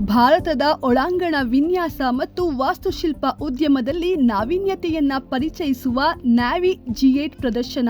ಭಾರತದ ಒಳಾಂಗಣ ವಿನ್ಯಾಸ ಮತ್ತು ವಾಸ್ತುಶಿಲ್ಪ ಉದ್ಯಮದಲ್ಲಿ ನಾವೀನ್ಯತೆಯನ್ನ ಪರಿಚಯಿಸುವ ನ್ಯಾವಿ ಜಿಯೇಟ್ ಪ್ರದರ್ಶನ.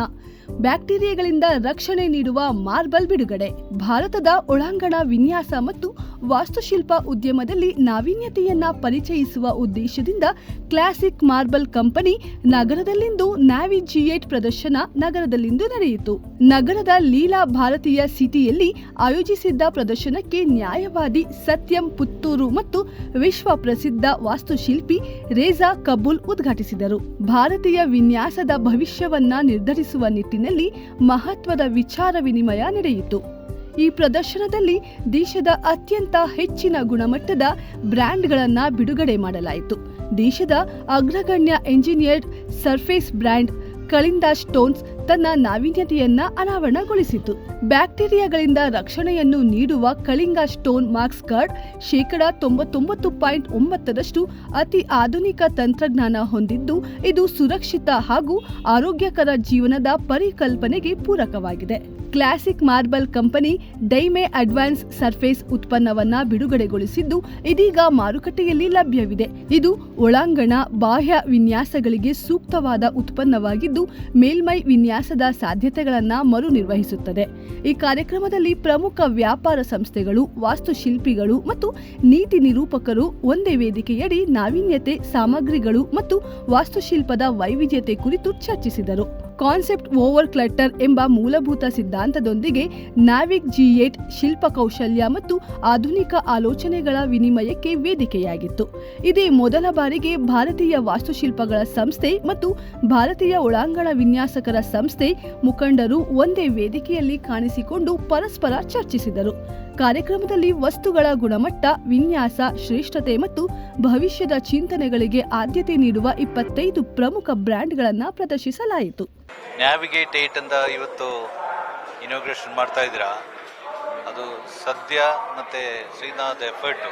ಬ್ಯಾಕ್ಟೀರಿಯಾಗಳಿಂದ ರಕ್ಷಣೆ ನೀಡುವ ಮಾರ್ಬಲ್ ಬಿಡುಗಡೆ. ಭಾರತದ ಒಳಾಂಗಣ ವಿನ್ಯಾಸ ಮತ್ತು ವಾಸ್ತುಶಿಲ್ಪ ಉದ್ಯಮದಲ್ಲಿ ನಾವೀನ್ಯತೆಯನ್ನ ಪರಿಚಯಿಸುವ ಉದ್ದೇಶದಿಂದ ಕ್ಲಾಸಿಕ್ ಮಾರ್ಬಲ್ ಕಂಪನಿ ನಗರದಲ್ಲಿಂದು ನ್ಯಾವಿಜಿಯೇಟ್ ಪ್ರದರ್ಶನ ನಗರದಲ್ಲಿಂದು ನಡೆಯಿತು. ನಗರದ ಲೀಲಾ ಭಾರತೀಯ ಸಿಟಿಯಲ್ಲಿ ಆಯೋಜಿಸಿದ್ದ ಪ್ರದರ್ಶನಕ್ಕೆ ನ್ಯಾಯವಾದಿ ಸತ್ಯಂ ಪುತ್ತೂರು ಮತ್ತು ವಿಶ್ವ ಪ್ರಸಿದ್ಧ ವಾಸ್ತುಶಿಲ್ಪಿ ರೇಜಾ ಕಬೂಲ್ ಉದ್ಘಾಟಿಸಿದರು. ಭಾರತೀಯ ವಿನ್ಯಾಸದ ಭವಿಷ್ಯವನ್ನ ನಿರ್ಧರಿಸುವ ನಿಟ್ಟಿನಲ್ಲಿ ಮಹತ್ವದ ವಿಚಾರ ವಿನಿಮಯ ನಡೆಯಿತು. ಈ ಪ್ರದರ್ಶನದಲ್ಲಿ ದೇಶದ ಅತ್ಯಂತ ಹೆಚ್ಚಿನ ಗುಣಮಟ್ಟದ ಬ್ರ್ಯಾಂಡ್ಗಳನ್ನು ಬಿಡುಗಡೆ ಮಾಡಲಾಯಿತು. ದೇಶದ ಅಗ್ರಗಣ್ಯ engineered surface brand Kalinga stones ತನ್ನ ನಾವೀನ್ಯತೆಯನ್ನ ಅನಾವರಣಗೊಳಿಸಿತು. ಬ್ಯಾಕ್ಟೀರಿಯಾಗಳಿಂದ ರಕ್ಷಣೆಯನ್ನು ನೀಡುವ ಕಳಿಂಗ ಸ್ಟೋನ್ ಮಾರ್ಕ್ಸ್ ಕಾರ್ಡ್ ಶೇಕಡ ತೊಂಬತ್ತೊಂಬತ್ತು ಪಾಯಿಂಟ್ ಒಂಬತ್ತರಷ್ಟು ಅತಿ ಆಧುನಿಕ ತಂತ್ರಜ್ಞಾನ ಹೊಂದಿದ್ದು, ಇದು ಸುರಕ್ಷಿತ ಹಾಗೂ ಆರೋಗ್ಯಕರ ಜೀವನದ ಪರಿಕಲ್ಪನೆಗೆ ಪೂರಕವಾಗಿದೆ. ಕ್ಲಾಸಿಕ್ ಮಾರ್ಬಲ್ ಕಂಪನಿ ಡೈಮೆ ಅಡ್ವಾನ್ಸ್ ಸರ್ಫೇಸ್ ಉತ್ಪನ್ನವನ್ನ ಬಿಡುಗಡೆಗೊಳಿಸಿದ್ದು, ಇದೀಗ ಮಾರುಕಟ್ಟೆಯಲ್ಲಿ ಲಭ್ಯವಿದೆ. ಇದು ಒಳಾಂಗಣ ಬಾಹ್ಯ ವಿನ್ಯಾಸಗಳಿಗೆ ಸೂಕ್ತವಾದ ಉತ್ಪನ್ನವಾಗಿದ್ದು, ಮೇಲ್ಮೈ ವಿನ್ಯಾಸದ ಸಾಧ್ಯತೆಗಳನ್ನು ಮರು ನಿರ್ವಹಿಸುತ್ತದೆ ಈ ಕಾರ್ಯಕ್ರಮದಲ್ಲಿ ಪ್ರಮುಖ ವ್ಯಾಪಾರ ಸಂಸ್ಥೆಗಳು, ವಾಸ್ತುಶಿಲ್ಪಿಗಳು ಮತ್ತು ನೀತಿ ನಿರೂಪಕರು ಒಂದೇ ವೇದಿಕೆಯಡಿ ನಾವೀನ್ಯತೆ, ಸಾಮಗ್ರಿಗಳು ಮತ್ತು ವಾಸ್ತುಶಿಲ್ಪದ ವೈವಿಧ್ಯತೆ ಕುರಿತು ಚರ್ಚಿಸಿದರು. ಕಾನ್ಸೆಪ್ಟ್ ಓವರ್ ಕ್ಲಟರ್ ಎಂಬ ಮೂಲಭೂತ ಸಿದ್ಧಾಂತದೊಂದಿಗೆ ನಾವಿಕ್ ಜಿ ಶಿಲ್ಪ ಕೌಶಲ್ಯ ಮತ್ತು ಆಧುನಿಕ ಆಲೋಚನೆಗಳ ವಿನಿಮಯಕ್ಕೆ ವೇದಿಕೆಯಾಗಿತ್ತು. ಇದೇ ಮೊದಲ ಬಾರಿಗೆ ಭಾರತೀಯ ವಾಸ್ತುಶಿಲ್ಪಗಳ ಸಂಸ್ಥೆ ಮತ್ತು ಭಾರತೀಯ ಒಳಾಂಗಣ ವಿನ್ಯಾಸಕರ ಸಂಸ್ಥೆ ಮುಖಂಡರು ಒಂದೇ ವೇದಿಕೆಯಲ್ಲಿ ಕಾಣಿಸಿಕೊಂಡು ಪರಸ್ಪರ ಚರ್ಚಿಸಿದರು. ಕಾರ್ಯಕ್ರಮದಲ್ಲಿ ವಸ್ತುಗಳ ಗುಣಮಟ್ಟ, ವಿನ್ಯಾಸ, ಶ್ರೇಷ್ಠತೆ ಮತ್ತು ಭವಿಷ್ಯದ ಚಿಂತನೆಗಳಿಗೆ ಆದ್ಯತೆ ನೀಡುವ ಇಪ್ಪತ್ತೈದು ಪ್ರಮುಖ ಬ್ರ್ಯಾಂಡ್ಗಳನ್ನು ಪ್ರದರ್ಶಿಸಲಾಯಿತು. ನ್ಯಾವಿಗೇಟ್ ಏಟ್ ಅಂತ ಇವತ್ತು ಇನಾಗ್ರೇಷನ್ ಮಾಡ್ತಾ ಇದ್ದೀರಾ? ಅದು ಸದ್ಯ ಮತ್ತು Srinath effort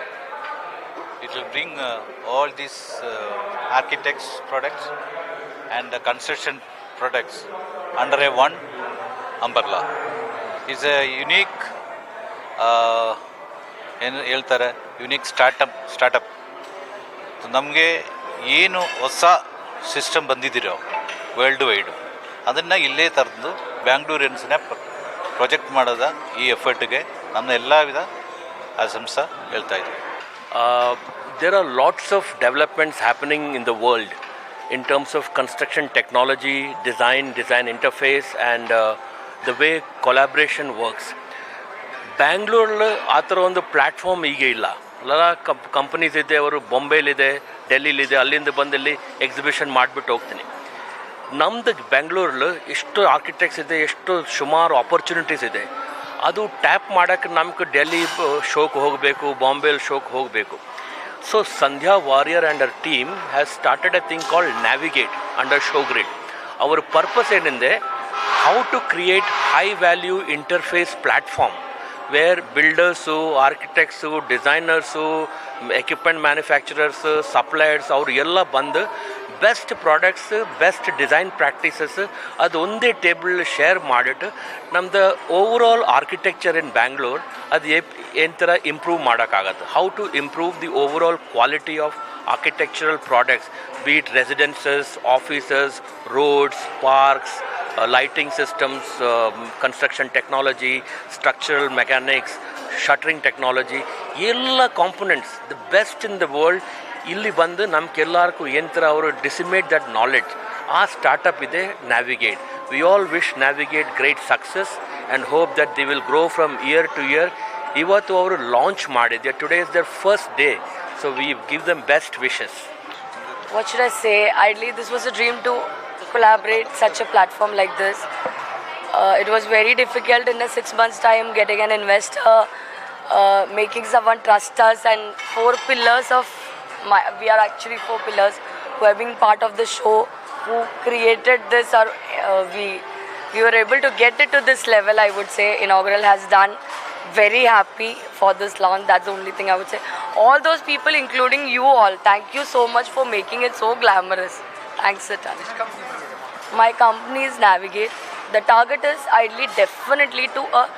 it will bring all these architects products and construction products under a one umbrella is a unique ಏನು ಹೇಳ್ತಾರೆ? ಯುನಿಕ್ ಸ್ಟಾರ್ಟಪ್ ಸ್ಟಾರ್ಟಪ್ ನಮಗೆ ಏನು ಹೊಸ ಸಿಸ್ಟಮ್ ಬಂದಿದ್ದೀರೋ ವರ್ಲ್ಡ್ ವೈಡು ಅದನ್ನು ಇಲ್ಲೇ ತರದು ಬ್ಯಾಂಗ್ಳೂರಿಯನ್ಸ್ನೇ ಪ್ರೊಜೆಕ್ಟ್ ಮಾಡೋದ ಈ ಎಫರ್ಟ್ಗೆ ನನ್ನ ಎಲ್ಲ ವಿಧ ಆಶಂಸ ಹೇಳ್ತಾ ಇದ್ದೀವಿ there are lots of developments happening in the world in terms of construction technology design design interface and the way collaboration works. ಬ್ಯಾಂಗ್ಳೂರಲ್ಲಿ ಆ ಥರ ಒಂದು ಪ್ಲ್ಯಾಟ್ಫಾರ್ಮ್ ಈಗ ಇಲ್ಲ. ಎಲ್ಲ ಕಂಪ್, ಕಂಪನೀಸ್ ಇದೆ, ಅವರು ಬೊಂಬೆಲಿದೆ, ಡೆಲ್ಲಿಲಿದೆ, ಅಲ್ಲಿಂದ ಬಂದಲ್ಲಿ ಎಕ್ಸಿಬಿಷನ್ ಮಾಡಿಬಿಟ್ಟು ಹೋಗ್ತೀನಿ. ನಮ್ಮದು ಬೆಂಗಳೂರಲ್ಲಿ ಎಷ್ಟು ಆರ್ಕಿಟೆಕ್ಟ್ಸ್ ಇದೆ, ಎಷ್ಟು ಸುಮಾರು ಆಪರ್ಚುನಿಟೀಸ್ ಇದೆ. ಅದು ಟ್ಯಾಪ್ ಮಾಡೋಕ್ಕೆ ನಮ್ಗೆ ಡೆಲ್ಲಿ ಶೋಕ್ ಹೋಗಬೇಕು, ಬಾಂಬೆಲಿ ಶೋಕ್ ಹೋಗಬೇಕು. So Sandhya Warrier and our team has started a thing called navigate under show grid ಅವರ ಪರ್ಪಸ್ ಏನಿದೆ how to create high value interface platform where builders architects designers equipment manufacturers suppliers ಅವರು ಎಲ್ಲ ಬಂದು best products best design practices ಅದು ಒಂದೇ table share ಮಾಡಿಟ್ಟು ನಮ್ದು overall architecture in Bangalore ಅದು ಏನು ಥರ improve ಮಾಡೋಕ್ಕಾಗತ್ತೆ. How to improve the overall quality of architectural products be it residences offices roads uh, lighting systems, um, construction technology, structural mechanics, shuttering technology, ಎಲ್ಲ components the best in the world ಇಲ್ಲಿ ಬಂದು ನಮ್ಗೆಲ್ಲರಿಗೂ ಏನು ಅವರು disseminate that knowledge ಆ startup ಇದೆ navigate we all wish navigate great success and hope that the will grow from year to year ಇವತ್ತು ಅವರು ಲಾಂಚ್ ಮಾಡಿದೆ today is their first day so we give them best wishes what should I say? Ideally, this was a dream to collaborate such a platform like this. Uh, it was very difficult in a six months' time getting an investor, uh, making someone trust us, and four pillars of my. We are actually four pillars who have been part of the show, who created this, or uh, we we were able to get it to this level. I would say inaugural has done. Very happy for this launch. That's the only thing I would say. All those people, including you all, thank you so much for making it so glamorous. Thanks a ton. My company is Navigate. The target is ideally definitely to uh,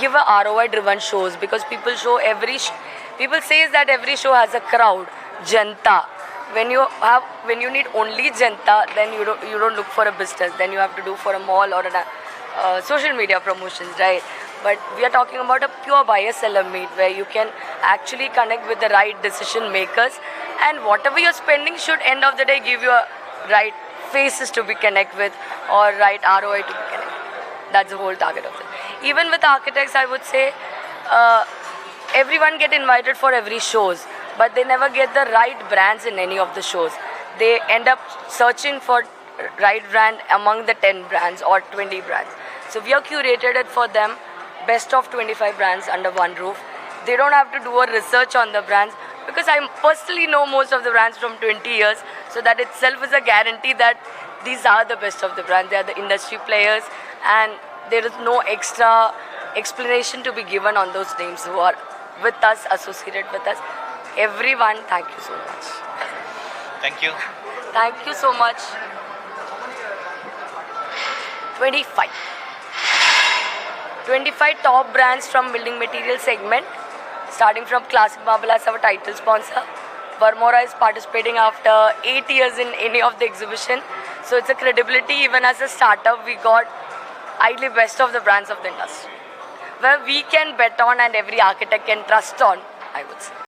give a ROI driven shows because people show every sh- People says that every show has a crowd, janta. When you have when you need only janta, then you don't you don't look for a business. Then you have to do for a mall or a uh, social media promotions, right? But we are talking about a pure buyer seller meet where you can actually connect with the right decision makers, and whatever you're spending should end of the day give you a right faces to be connect with or right ROI to be connect. That's the whole target of it. Even with architects, I would say. Uh, everyone get invited for every shows but they never get the right brands in any of the shows they end up searching for right brand among the 10 brands or 20 brands so we have curated it for them best of 25 brands under one roof they don't have to do a research on the brands because i personally know most of the brands from 20 years so that itself is a guarantee that these are the best of the brand. They are the industry players, and there is no extra explanation to be given on those names who are with us, associated with us. Everyone, thank you so much. Thank you. Thank you so much. 25. 25 top brands from building material segment starting from Classic Marble as our title sponsor Varmora is participating after 8 years in any of the exhibition. So it's a credibility even as a startup we got ideally best of the brands of the industry. Where we can bet on and every architect can trust on, I would say.